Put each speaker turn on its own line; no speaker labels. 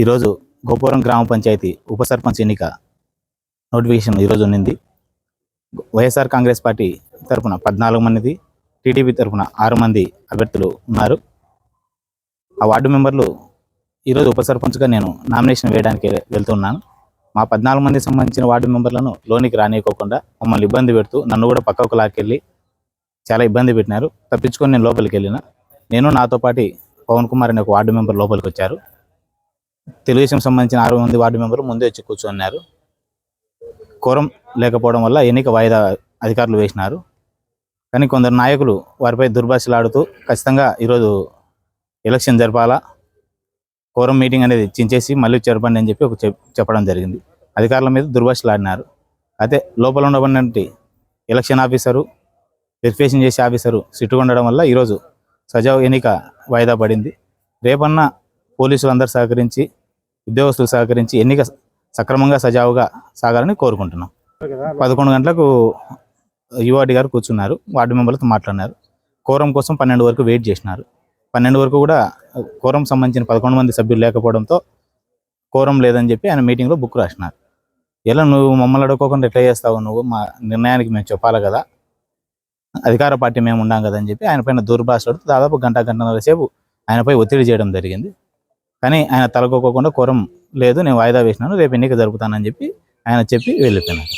ఈరోజు గోపురం గ్రామ పంచాయతీ ఉప సర్పంచ్ ఎన్నిక నోటిఫికేషన్ ఈరోజు ఉన్నింది. వైఎస్ఆర్ కాంగ్రెస్ పార్టీ తరపున పద్నాలుగు మంది టీడీపీ తరపున ఆరు మంది అభ్యర్థులు ఉన్నారు. ఆ వార్డు మెంబర్లు ఈరోజు ఉప సర్పంచ్గా నేను నామినేషన్ వేయడానికి వెళ్తున్నాను. మా పద్నాలుగు మందికి సంబంధించిన వార్డు మెంబర్లను లోనికి రానియకోకుండా మమ్మల్ని ఇబ్బంది పెడుతూ నన్ను కూడా పక్కకు లాక్కెళ్ళి చాలా ఇబ్బంది పెట్టినారు. తప్పించుకొని నేను లోపలికి వెళ్ళిన. నేను నాతో పాటు పవన్ కుమార్ అనే ఒక వార్డు మెంబర్ లోపలికి వచ్చారు. తెలుగుదేశం సంబంధించిన ఆరు మంది వార్డు మెంబర్లు ముందే వచ్చి కూర్చున్నారు. కోరం లేకపోవడం వల్ల ఎన్నిక వాయిదా అధికారులు వేసినారు. కానీ కొందరు నాయకులు వారిపై దుర్భాషలాడుతూ ఖచ్చితంగా ఈరోజు ఎలక్షన్ జరపాలా కోరం మీటింగ్ అనేది చించేసి మళ్ళీ జరపండి అని చెప్పి ఒక చెప్- చెప్పడం జరిగింది. అధికారుల మీద దుర్భాషలాడినారు. అయితే లోపల ఉండబడినటువంటి ఎలక్షన్ ఆఫీసరు వెరిఫికేషన్ చేసే ఆఫీసరు సిట్టుగా ఉండడం వల్ల ఈరోజు సజావు ఎన్నిక వాయిదా పడింది. రేపన్నా పోలీసులు అందరు సహకరించి ఉద్యోగస్తులు సహకరించి ఎన్నిక సక్రమంగా సజావుగా సాగాలని కోరుకుంటున్నాం. పదకొండు గంటలకు యువటి గారు కూర్చున్నారు వార్డు మెంబర్లతో మాట్లాడినారు. కోరం కోసం పన్నెండు వరకు వెయిట్ చేసినారు. పన్నెండు వరకు కూడా కోరం సంబంధించిన పదకొండు మంది సభ్యులు లేకపోవడంతో కోరం లేదని చెప్పి ఆయన మీటింగ్లో బుక్ రాసినారు. ఎలా నువ్వు మమ్మల్ని అడుక్కోకుండా ఎట్లా చేస్తావు? నువ్వు మా నిర్ణయానికి మేము చెప్పాలి కదా. అధికార పార్టీ మేము ఉన్నాం కదా అని చెప్పి ఆయన పైన దుర్భాషలు దాదాపు గంట గంటన్నర సేపు ఆయనపై ఒత్తిడి చేయడం జరిగింది. కానీ ఆయన తలకొక్కకుండా కురం లేదు నేను వాయిదా వేసినాను రేపు ఎన్నిక జరుపుతానని చెప్పి ఆయన చెప్పి వెళ్ళిపోయినారు.